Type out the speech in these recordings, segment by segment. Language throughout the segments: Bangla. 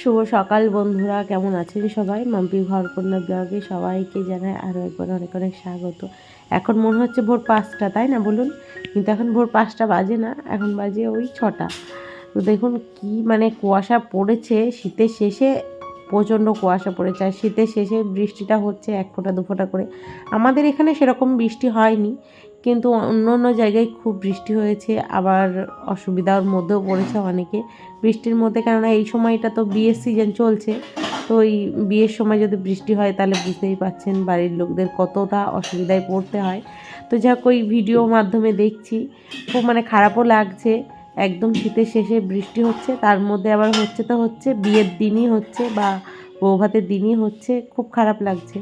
শুভ সকাল বন্ধুরা, কেমন আছেন সবাই? মাম্পি ঘরকন্যা ব্লগে সবাইকে জানায় আরও একবার অনেক অনেক স্বাগত। এখন মনে হচ্ছে ভোর পাঁচটা, তাই না বলুন? কিন্তু এখন ভোর পাঁচটা বাজে না, এখন বাজে ওই ছটা। তো দেখুন কি মানে কুয়াশা পড়েছে, শীতের শেষে প্রচণ্ড কুয়াশা পড়েছে, আর শীতের শেষে বৃষ্টিটা হচ্ছে এক ফোঁটা, দু ফোঁটা করে। আমাদের এখানে সেরকম বৃষ্টি হয়নি কিন্তু অন্য অন্য জায়গায় খুব বৃষ্টি হয়েছে, আবার অসুবিধার মধ্যেও পড়েছে অনেকে। বৃষ্টির মধ্যে কেননা এই সময়টা তো বিয়ের সিজন চলছে, তো এই বিয়ের সময় যদি বৃষ্টি হয় তাহলে বুঝতেই পাচ্ছেন বাড়ির লোকদের কতটা অসুবিধায় পড়তে হয়। তো যাক ওই ভিডিও মাধ্যমে দেখছি, খুব মানে খারাপও লাগছে। একদম শীতের শেষে বৃষ্টি হচ্ছে, তার মধ্যে আবার হচ্ছে তো হচ্ছে, বিয়ের দিনই হচ্ছে বা বৌভাতের দিনই হচ্ছে, খুব খারাপ লাগছে।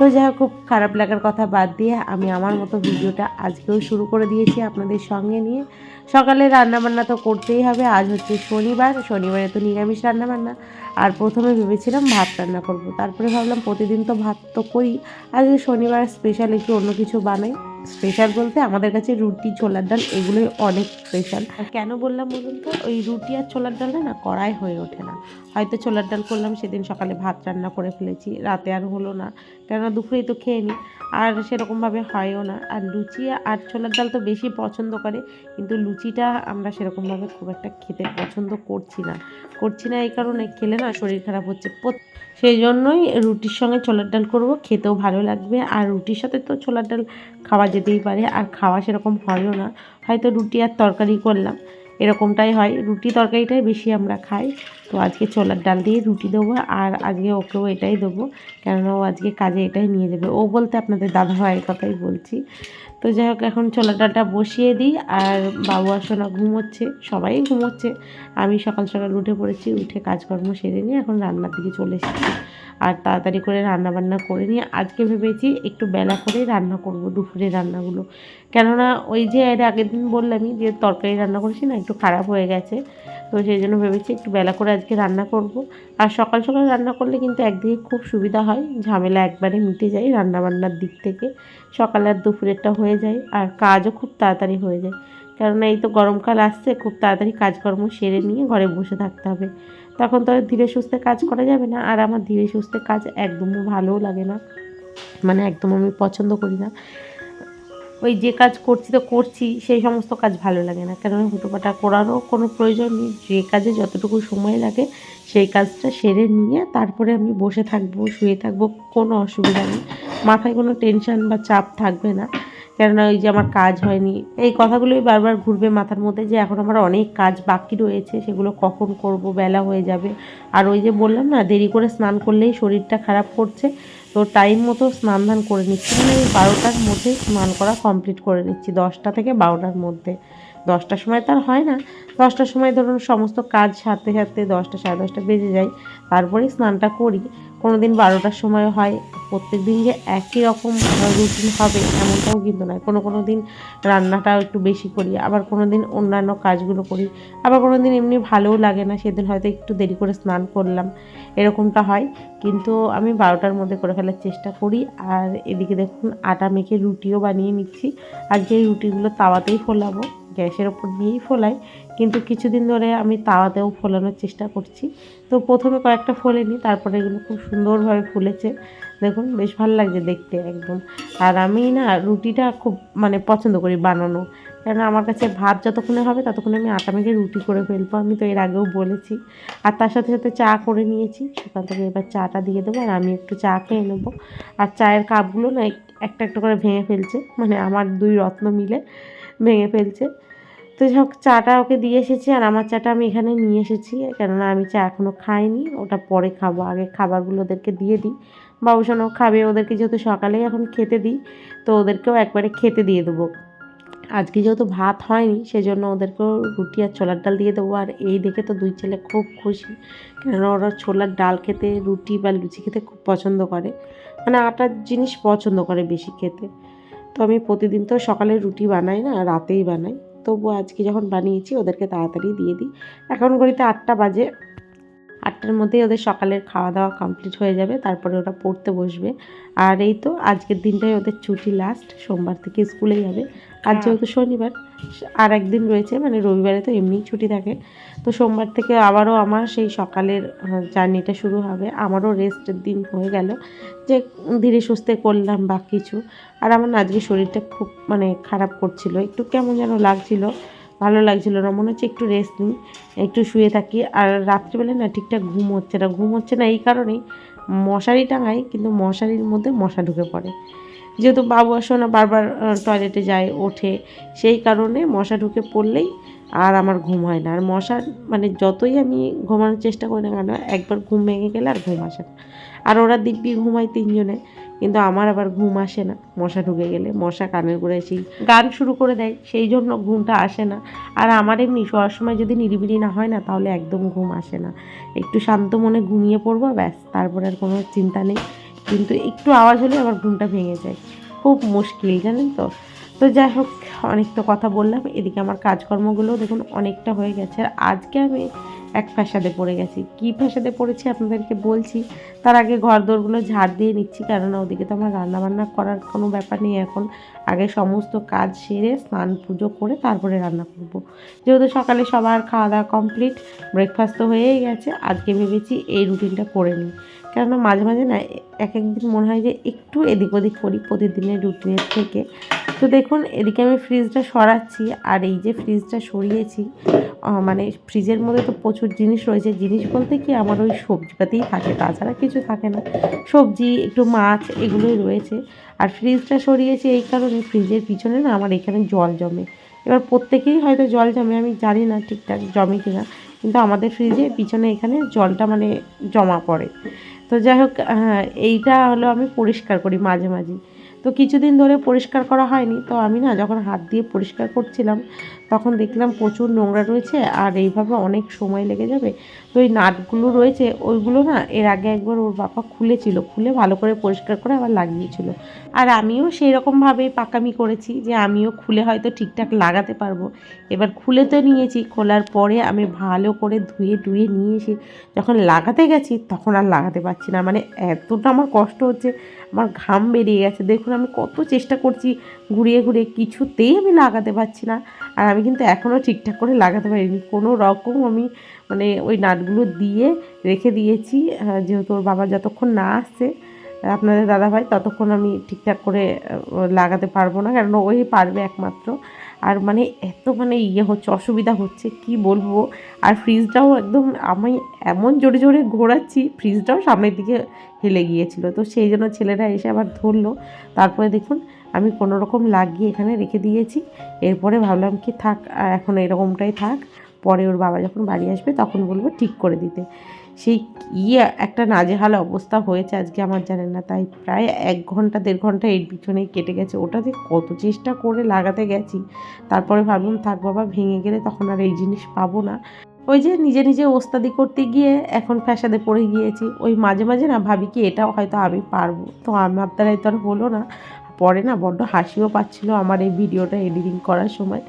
তো যাই হোক, খুব খারাপ লাগার কথা বাদ দিয়ে আমি আমার মতো ভিডিওটা আজকেও শুরু করে দিয়েছি আপনাদের সঙ্গে নিয়ে। সকালে রান্নাবান্না তো করতেই হবে। আজ হচ্ছে শনিবার, শনিবারে তো নিরামিষ রান্নাবান্না। আর প্রথমে ভেবেছিলাম ভাত রান্না করব। তারপরে ভাবলাম প্রতিদিন তো ভাত তো করি। আজকে শনিবার স্পেশাল একটু অন্য কিছু বানাই। স্পেশাল বলতে আমাদের কাছে রুটি, ছোলার ডাল এগুলোই অনেক স্পেশাল আর কেন বললাম বলুন তো? ওই রুটি আর ছোলার ডালটা না কড়াই হয়ে ওঠে না। হয়তো ছোলার ডাল করলাম, সেদিন সকালে ভাত রান্না করে ফেলেছি। রাতে আর হলো না। কেননা দুপুরেই তো খেয়ে নিই আর সেরকমভাবে হয়ও না। আর লুচি আর ছোলার ডাল তো বেশি পছন্দ করে, কিন্তু লুচিটা আমরা সেরকমভাবে খুব একটা খেতে পছন্দ করছি না। করছি না এই কারণে খেলে না শরীর খারাপ হচ্ছে। সেই জন্যই রুটির সঙ্গে ছোলার ডাল করব, খেতেও ভালো লাগবে। আর রুটির সাথে তো ছোলার ডাল খাওয়া যেতেই পারে, আর খাওয়া সেরকম হয়ও না। হয়তো রুটি আর তরকারি করলাম, এরকমটাই হয়। রুটি তরকারিটাই বেশি আমরা খাই। তো আজকে ছোলার ডাল দিয়ে রুটি দেবো, আর আজকে ওকেও এটাই দেবো। কেননা ও আজকে কাজে এটাই নিয়ে যাবে। ও বলতে আপনাদের দাদা ভাইয়ের কথাই বলছি। তো যাই হোক, এখন ছোলার ডালটা বসিয়ে দিই আর বাবু আসোনা ঘুমোচ্ছে, সবাই ঘুমোচ্ছে। আমি সকাল সকাল উঠে পড়েছি, উঠে কাজকর্ম সেরে নিয়ে এখন রান্নার দিকে চলে এসেছি। আর তাড়াতাড়ি করে রান্না বান্না করে নিয়ে আজকে ভেবেছি একটু বেলা করেই রান্না করব, দুপুরে রান্নাগুলো। কেননা ওই যে এর আগের দিন বললামই যে তরকারি রান্না করেছি না, একটু খারাপ হয়ে গেছে। তো সেই জন্য ভেবেছি একটু বেলা করে আজকে রান্না করব। আর সকাল সকাল রান্না করলে কিন্তু একদিকে খুব সুবিধা হয়, ঝামেলা একবারে মিটে যায় রান্না বান্নার দিক থেকে। সকালে আর দুপুরেরটা হয়ে যায় আর কাজও খুব তাড়াতাড়ি হয়ে যায়। কেননা এই তো গরমকাল আসছে, খুব তাড়াতাড়ি কাজকর্ম সেরে নিয়ে ঘরে বসে থাকতে হবে। তখন তো ধীরে সুস্থে কাজ করা যাবে না, আর আমার ধীরে সুস্থে কাজ একদমই ভালোও লাগে না। মানে একদম আমি পছন্দ করি না। ওই যে কাজ করছি তো করছি, সেই সমস্ত কাজ ভালো লাগে না। কেননা হুটোপাটা করারও কোনো প্রয়োজন নেই। যে কাজে যতটুকু সময় লাগে, সেই কাজটা সেরে নিয়ে তারপরে আমি বসে থাকব, শুয়ে থাকব, কোনো অসুবিধা নেই। মাথায় কোনো টেনশান বা চাপ থাকবে না। কেননা ওই যে আমার কাজ হয়নি। এই কথাগুলোই বারবার ঘুরবে মাথার মধ্যে যে এখন আমার অনেক কাজ বাকি রয়েছে, সেগুলো কখন করব, বেলা হয়ে যাবে। আর ওই যে বললাম না, দেরি করে স্নান করলেই শরীরটা খারাপ করছে, তো টাইম মতো স্নান ধান করে নিচ্ছি। মানে ওই বারোটার মধ্যেই স্নান করা কমপ্লিট করে নিচ্ছি, দশটা থেকে বারোটার মধ্যে। দশটার সময় তার হয় না। দশটার সময় ধরুন সমস্ত কাজ সারতে সারতে দশটা, সাড়ে দশটা বেজে যায়। তারপরে স্নানটা করি। কোনো দিন বারোটার সময় হয়। প্রত্যেক দিন যে একই রকম রুটিন হবে এমনটাও কিন্তু নয়। কোনো কোনো দিন রান্নাটাও একটু বেশি করি, আবার কোনো দিন অন্যান্য কাজগুলো করি। আবার কোনো দিন এমনি ভালোও লাগে না, সেদিন হয়তো একটু দেরি করে স্নান করলাম। এরকমটা হয়। কিন্তু আমি বারোটার মধ্যে করে ফেলার চেষ্টা করি। আর এদিকে দেখুন আটা মেখে রুটিও বানিয়ে নিচ্ছি। আজকে এই রুটিগুলো তাওয়াতেই ফোলাবো। গ্যাসের ওপর দিয়েই ফোলাই, কিন্তু কিছুদিন ধরে আমি তাওয়াতেও ফোলানোর চেষ্টা করছি। তো প্রথমে কয়েকটা ফোলে নিই তারপরে এগুলো খুব সুন্দরভাবে ফুলেছে। দেখুন, বেশ ভালো লাগছে দেখতে একদম। আর আমি না রুটিটা খুব মানে পছন্দ করি বানানো। কেন আমার কাছে ভাত যতক্ষণে হবে ততক্ষণে আমি আটা মেখে রুটি করে ফেলব, আমি তো এর আগেও বলেছি। আর তার সাথে সাথে চা করে নিয়েছি সেখান থেকে এবার চাটা দিয়ে দেবো আর আমি একটু চা খেয়ে নেব। আর চায়ের কাপগুলো না এক- একটা একটা করে ভেঙে ফেলছে মানে আমার দুই রত্ন মিলে ভেঙে ফেলছে। তো যাই হোক, চাটা ওকে দিয়ে এসেছি আর আমার চাটা আমি এখানে নিয়ে এসেছি। কেননা আমি চা এখনও খাইনি, ওটা পরে খাব। আগে খাবারগুলো ওদেরকে দিয়ে দিই। বাবুসোনাও খাবে, ওদেরকে যেহেতু সকালেই এখন খেতে দিই, তো ওদেরকেও একবারে খেতে দিয়ে দেবো। আজকে যেহেতু ভাত হয়নি, সেজন্য ওদেরকেও রুটি আর ছোলার ডাল দিয়ে দেবো। আর এই দেখে তো দুই ছেলে খুব খুশি, কেননা ওরা ছোলার ডাল খেতে, রুটি বা লুচি খেতে খুব পছন্দ করে। মানে আটার জিনিস পছন্দ করে বেশি খেতে। তো আমি প্রতিদিন তো সকালে রুটি বানাই না, রাতেই বানাই। তবু আজকে যখন বানিয়েছি ওদেরকে তাড়াতাড়ি দিয়ে দিই। এখন ঘড়িতে আটটা বাজে। আটটার মধ্যেই ওদের সকালের খাওয়া দাওয়া কমপ্লিট হয়ে যাবে তারপরে ওরা পড়তে বসবে। আর এই তো আজকের দিনটাই ওদের ছুটি লাস্ট সোমবার থেকে স্কুলে যাবে। আর যেহেতু শনিবার আর একদিন রয়েছে মানে রবিবারে তো এমনিই ছুটি থাকে। তো সোমবার থেকে আবারও আমার সেই সকালের জার্নিটা শুরু হবে। আমারও রেস্টের দিন হয়ে গেল। যে ধীরে সুস্থে করলাম বা কিছু। আর আমার আজকে শরীরটা খুব মানে খারাপ করছিল। একটু কেমন যেন লাগছিল। ভালো লাগছিল না, মনে হচ্ছে একটু রেস্ট নিই, একটু শুয়ে থাকি। আর রাত্রিবেলা না ঠিকঠাক ঘুম হচ্ছে না, ঘুম হচ্ছে না এই কারণেই মশারি টাঙাই, কিন্তু মশারির মধ্যে মশা ঢুকে পড়ে। যেহেতু বাবু আসো না বারবার টয়লেটে যায়, ওঠে, সেই কারণে মশা ঢুকে পড়লেই আর আমার ঘুম হয় না। আর মশার মানে যতই আমি ঘুমানোর চেষ্টা করি না কেন, একবার ঘুম ভেঙে গেলে আর ঘুম আসে না। আর ওরা দিব্যি ঘুমায় তিনজনে, কিন্তু আমার আবার ঘুম আসে না। মশা ঢুকে গেলে, মশা কানের করে সেই গান শুরু করে দেয়, সেই জন্য ঘুমটা আসে না। আর আমার এমনি শোয়ার সময় যদি নিরিবিলি না হয় না, তাহলে একদম ঘুম আসে না। একটু শান্ত মনে ঘুমিয়ে পড়ব, ব্যাস, তারপরে আর কোনো চিন্তা নেই। কিন্তু একটু আওয়াজ হলে আমার ঘুমটা ভেঙে যায়। খুব মুশকিল, জানেন তো? তো যাই হোক অনেক তো কথা বললাম। এদিকে আমার কাজকর্মগুলো দেখুন অনেকটা হয়ে গেছে। আর আজকে আমি এক ফ্যাসাদে পড়ে গেছি। কি ফ্যাসাদে পড়েছি আপনাদেরকে বলছি? তার আগে ঘর দোরগুলো ঝাড় দিয়ে নিচ্ছি, কেননা ওদিকে তো আমার রান্নাবান্না করার কোনো ব্যাপার নেই। এখন আগে সমস্ত কাজ সেরে স্নান পুজো করে তারপরে রান্না করব। যেহেতু সকালে সবার খাওয়া দাওয়া কমপ্লিট, ব্রেকফাস্ট তো হয়েই গেছে, আজকে ভেবেছি এই রুটিনটা করে নিই। কেননা মাঝে মাঝে না এক, একদিন মনে হয় যে একটু এদিক ওদিক করি প্রতিদিনের রুটিনের থেকে। তো দেখুন, এদিকে আমি ফ্রিজটা সরাচ্ছি, আর এই যে ফ্রিজটা সরিয়েছি মানে ফ্রিজের মধ্যে তো প্রচুর জিনিস রয়েছে। জিনিস বলতে কি, আমার ওই সবজিপাতিই থাকে, তাছাড়া কিছু থাকে না। সবজি, একটু মাছ, এগুলোই রয়েছে। আর ফ্রিজটা সরিয়েছি এই কারণে ফ্রিজের পিছনে না আমার এখানে জল জমে। এবার প্রত্যেকেই হয়তো জল জমে, আমি জানি না ঠিকঠাক জমে কিনা, কিন্তু আমাদের ফ্রিজে পিছনে এখানে জলটা মানে জমা পড়ে। তো যাই হোক এইটা হলো আমি পরিষ্কার করি মাঝে মাঝে। তো কিছুদিন ধরে পরিষ্কার করা হয়নি। তো আমি না যখন হাত দিয়ে পরিষ্কার করছিলাম তখন দেখলাম প্রচুর নোংরা রয়েছে আর এইভাবে অনেক সময় লেগে যাবে। তো ওই নাটগুলো রয়েছে, ওইগুলো না এর আগে একবার ওর বাবা খুলেছিল, খুলে ভালো করে পরিষ্কার করে আবার লাগিয়েছিল। আর আমিও সেই রকমভাবেই পাকামি করেছি যে আমিও খুলে হয়তো ঠিকঠাক লাগাতে পারব। এবার খুলে তো নিয়েছি, খোলার পরে আমি ভালো করে ধুয়ে ধুয়ে নিয়ে এসে যখন লাগাতে গেছি তখন আর লাগাতে পারছি না। মানে এতটা আমার কষ্ট হচ্ছে, আমার ঘাম বেরিয়ে গেছে। দেখুন আমি কত চেষ্টা করছি ঘুরিয়ে ঘুরিয়ে কিছুতেই আমি লাগাতে পারছি না। আর আমি কিন্তু এখনও ঠিকঠাক করে লাগাতে পারিনি। কোনো রকম আমি মানে ওই নাটগুলো দিয়ে রেখে দিয়েছি যেহেতু ওর বাবা যতক্ষণ না আসছে, আপনাদের দাদাভাই ততক্ষণ আমি ঠিকঠাক করে লাগাতে পারব না। কারণ ওই পারবে একমাত্র। আর মানে এত মানে ইয়ে হচ্ছে, অসুবিধা হচ্ছে, কি বলব? আর ফ্রিজটাও একদম আমি এমন জোরে জোরে ঘোরাচ্ছি, ফ্রিজটাও সামনের দিকে হেলে গিয়েছিল। তো সেই জন্য ছেলেরা এসে আবার ধরলো। তারপরে দেখুন আমি কোনো রকম লাগিয়ে এখানে রেখে দিয়েছি। এরপরে ভাবলাম কি থাক এখন এরকমটাই থাক। পরে ওর বাবা যখন বাড়ি আসবে তখন বলব ঠিক করে দিতে। সেই ইয়ে একটা নাজেহাল অবস্থা হয়েছে আজকে আমার, জানেন না, তাই প্রায় এক ঘণ্টা, দেড় ঘণ্টা এর পিছনেই কেটে গেছে। ওটা যে কত চেষ্টা করে লাগাতে গেছি, তারপরে ভাবলাম, থাক বাবা, ভেঙে গেলে তখন আর এই জিনিস পাবো না। ওই যে নিজে নিজে ওস্তাদি করতে গিয়ে এখন ফ্যাসাদে পড়ে গিয়েছি। ওই মাঝে মাঝে না ভাবি কি এটাও হয়তো আমি পারব। তো আমার দ্বারাই তো আর হলো না। পরে না বড্ড হাসিও পাচ্ছিল আমার এই ভিডিওটা এডিটিং করার সময়।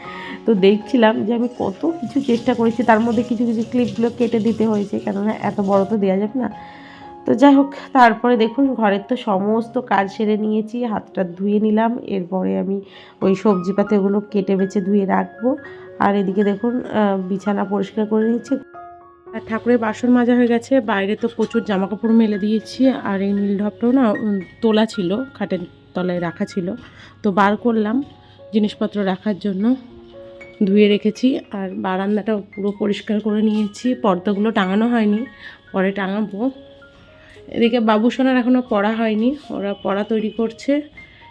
তো দেখছিলাম যে আমি কত কিছু চেষ্টা করেছি, তার মধ্যে কিছু কিছু ক্লিপগুলো কেটে দিতে হয়েছে, কেননা এত বড় তো দেওয়া যাবে না। তো যাই হোক, তারপরে দেখুন ঘরের তো সমস্ত কাজ সেরে নিয়েছি, হাতটা ধুয়ে নিলাম, এরপরে আমি ওই সবজি পাতাগুলো কেটে বেছে ধুয়ে রাখব। আর এদিকে দেখুন বিছানা পরিষ্কার করে নিচ্ছে। আর ঠাকুরের বাসন মাজা হয়ে গেছে, বাইরে তো প্রচুর জামা কাপড় মেলে দিয়েছি, আর এই নীল ঢপটাও না তোলা ছিল খাটের তলায় রাখা ছিল। তো বার করলাম, জিনিসপত্র রাখার জন্য ধুয়ে রেখেছি আর বারান্দাটাও পুরো পরিষ্কার করে নিয়েছি। পর্দাগুলো টাঙানো হয়নি, পরে টাঙাবো। এদিকে বাবুসোনার এখনও পড়া হয়নি, ওরা পড়া তৈরি করছে,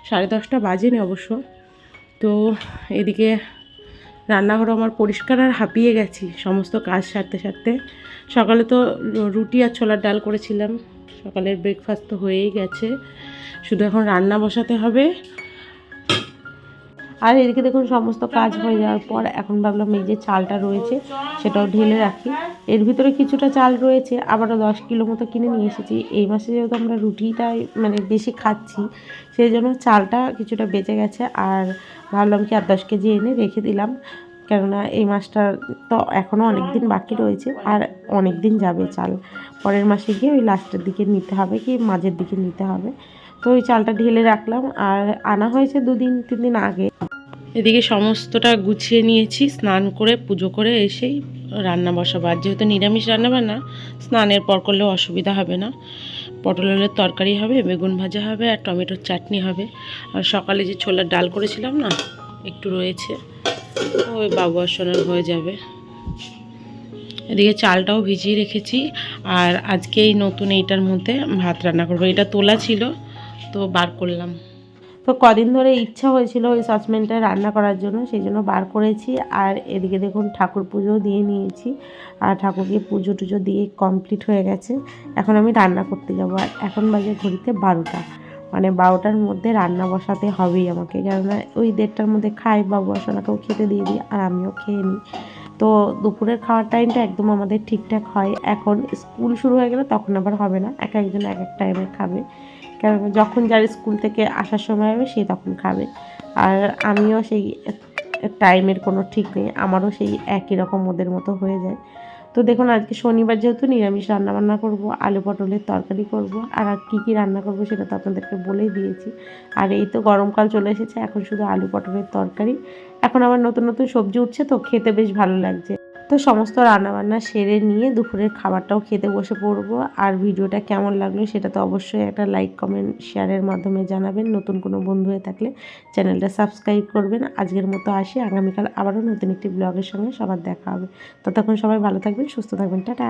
সাড়ে দশটা বাজেনি অবশ্য। তো এদিকে রান্নাঘর আমার পরিষ্কার আর হাঁপিয়ে গেছি, সমস্ত কাজ সারতে সারতে। সকালে তো রুটি আর ছোলার ডাল করেছিলাম সকালের ব্রেকফাস্ট তো হয়েই গেছে। শুধু এখন রান্না বসাতে হবে। আর এদিকে দেখুন সমস্ত কাজ হয়ে যাওয়ার পর এখন ভাবলাম এই যে চালটা রয়েছে, সেটাও ঢেলে রাখি। এর ভিতরে কিছুটা চাল রয়েছে, আবারও দশ কিলো মতো কিনে নিয়ে এসেছি। এই মাসে যেহেতু আমরা রুটিটাই মানে বেশি খাচ্ছি, সেই জন্য চালটা কিছুটা বেঁচে গেছে। আর ভাবলাম কি আর দশ কেজি এনে রেখে দিলাম। কেননা এই মাসটা তো এখনও অনেক দিন বাকি রয়েছে আর অনেক দিন যাবে চাল। পরের মাসে গিয়ে ওই লাস্টের দিকে নিতে হবে কি মাঝের দিকে নিতে হবে। তো ওই চালটা ঢেলে রাখলাম আর আনা হয়েছে দুদিন তিন দিন আগে। এদিকে সমস্তটা গুছিয়ে নিয়েছি, স্নান করে, পুজো করে এসেই রান্না বসাবো। আর যেহেতু নিরামিষ রান্না বান্না স্নানের পর করলেও অসুবিধা হবে না। পটলের তরকারি হবে, বেগুন ভাজা হবে, আর টমেটোর চাটনি হবে। আর সকালে যে ছোলার ডাল করেছিলাম না, একটু রয়েছে। ওই বাবু আসনের হয়ে যাবে। এদিকে চালটাও ভিজিয়ে রেখেছি। আর আজকে এই নতুন এইটার মধ্যে ভাত রান্না করব। এটা তোলা ছিল, তো বার করলাম। তো কদিন ধরে ইচ্ছা হয়েছিল ওই সসপ্যানটা রান্না করার জন্য, সেই জন্য বার করেছি। আর এদিকে দেখুন ঠাকুর পুজো দিয়ে নিয়েছি। আর ঠাকুরকে পুজো টুজো দিয়ে কমপ্লিট হয়ে গেছে। এখন আমি রান্না করতে যাব। আর এখন বাজে ঘড়িতে বারোটা। মানে বারোটার মধ্যে রান্না বসাতে হবেই আমাকে। কেননা ওই দেড়টার মধ্যে খাই বাবু আসনাকেও খেতে দিয়ে দিই আর আমিও খেয়ে নিই। তো দুপুরের খাওয়ার টাইমটা একদম আমাদের ঠিকঠাক হয়। এখন স্কুল শুরু হয়ে গেলে তখন আবার হবে না। এক একজন এক এক টাইমে খাবে। কারণ যখন যার স্কুল থেকে আসার সময় হবে সে তখন খাবে। আর আমিও সেই টাইমের কোনো ঠিক নেই। আমারও সেই একই রকম ওদের মতো হয়ে যায়। তো দেখুন, আজকে শনিবার যেহেতু নিরামিষ রান্নাবান্না করব, আলু পটলের তরকারি করব, আর আর কী কী রান্না করব সেটা তো আপনাদেরকে বলেই দিয়েছি। আর এই তো গরমকাল চলে এসেছে, এখন শুধু আলু পটলের তরকারি। এখন আবার নতুন নতুন সবজি উঠছে তো, খেতে বেশ ভালো লাগছে। তো সমস্ত রান্নাবান্না সেরে নিয়ে দুপুরের খাবারটাও খেতে বসে পড়ব। আর ভিডিওটা কেমন লাগল সেটা তো অবশ্যই একটা লাইক কমেন্ট শেয়ারের মাধ্যমে জানাবেন। নতুন কোনো বন্ধু হয়ে থাকলে চ্যানেলটা সাবস্ক্রাইব করবেন। আজকের মতো আসি। আগামীকাল আবারও নতুন একটি ব্লগের সঙ্গে সবার দেখা হবে। ততক্ষণ সবাই ভালো থাকবেন, সুস্থ থাকবেন। টাটা!